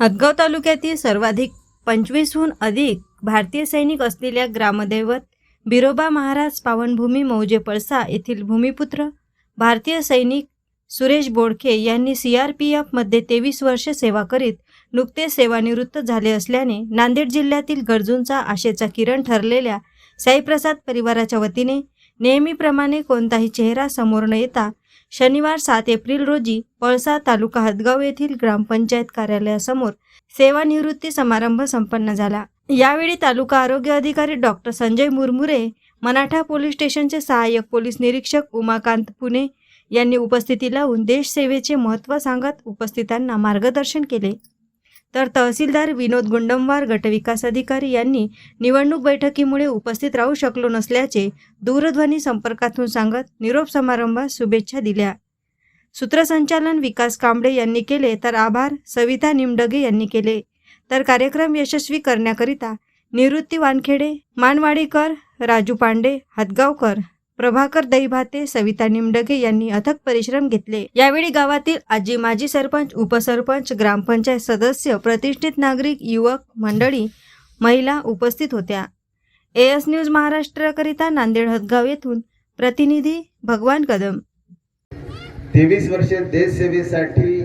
हदगाव तालुक्यातील सर्वाधिक पंचवीसहून अधिक भारतीय सैनिक असलेल्या ग्रामदैवत बिरोबा महाराज पावनभूमी मौजे पळसा येथील भूमिपुत्र भारतीय सैनिक सुरेश बोडखे यांनी सी आर पी एफमध्ये तेवीस वर्ष सेवा करीत नुकते सेवानिवृत्त झाले असल्याने नांदेड जिल्ह्यातील गरजूंचा आशेचा किरण ठरलेल्या साईप्रसाद परिवाराच्या वतीने नेहमीप्रमाणे कोणताही चेहरा समोर न येता शनिवार सात एप्रिल रोजी पळसा तालुका हदगाव येथील ग्रामपंचायत कार्यालयासमोर सेवानिवृत्ती समारंभ संपन्न झाला. यावेळी तालुका आरोग्य अधिकारी डॉक्टर संजय मुरमुरे मराठा पोलीस स्टेशनचे सहाय्यक पोलीस निरीक्षक उमाकांत पुणे यांनी उपस्थिती लावून देशसेवेचे महत्त्व सांगत उपस्थितांना मार्गदर्शन केले. तर तहसीलदार विनोद गुंडमवार गटविकास अधिकारी यांनी निवडणूक बैठकीमुळे उपस्थित राहू शकलो नसल्याचे दूरध्वनी संपर्कातून सांगत निरोप समारंभात शुभेच्छा दिल्या. सूत्रसंचालन विकास कांबळे यांनी केले तर आभार. सविता निमडगे यांनी केले. तर कार्यक्रम यशस्वी करण्याकरिता निवृत्ती वानखेडे मानवाडीकर राजू पांडे हदगावकर प्रभाकर दहीभाते सविता निमडगे यांनी अथक परिश्रम घेतले. यावेळी गावातील आजी माजी सरपंच उपसरपंच ग्रामपंचायत सदस्य प्रतिष्ठित नागरिक युवक मंडळी महिला उपस्थित होत्या. एएस न्यूज महाराष्ट्राकरिता नांदेड हदगाव येथून प्रतिनिधी भगवान कदम. तेवीस वर्षे देशसेवेसाठी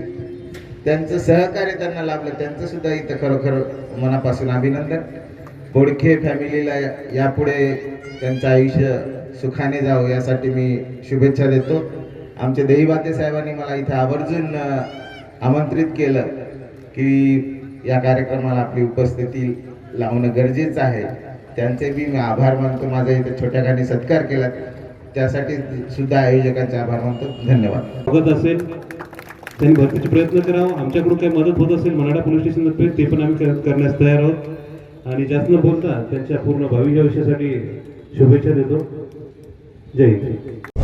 त्यांचं सहकार्य त्यांना लाभलं. त्यांचं सुद्धा इथं खरोखर मनापासून अभिनंदन. बोडखे फॅमिलीला यापुढे त्यांचं आयुष्य सुखाने जावं यासाठी मी शुभेच्छा देतो. आमचे दहीबाते साहेबांनी मला इथे आवर्जून आमंत्रित केलं की या कार्यक्रमाला आपली उपस्थिती लावणं गरजेचं आहे. त्यांचे बी मी आभार मानतो. माझा छोट्या छोट्याखानी सत्कार केला. त्यासाठी सुद्धा आयोजकांचे आभार मानतो. धन्यवाद. बघत असेल. त्यांनी भरतीचे प्रयत्न करावं. आमच्याकडून काही मदत होत असेल मराठा पोलीस स्टेशन ते पण आम्ही करण्यास तयार आहोत. आणि जास्त बोलता त्यांच्या पूर्ण भावी आयुष्यासाठी शुभेच्छा देतो. 对对对。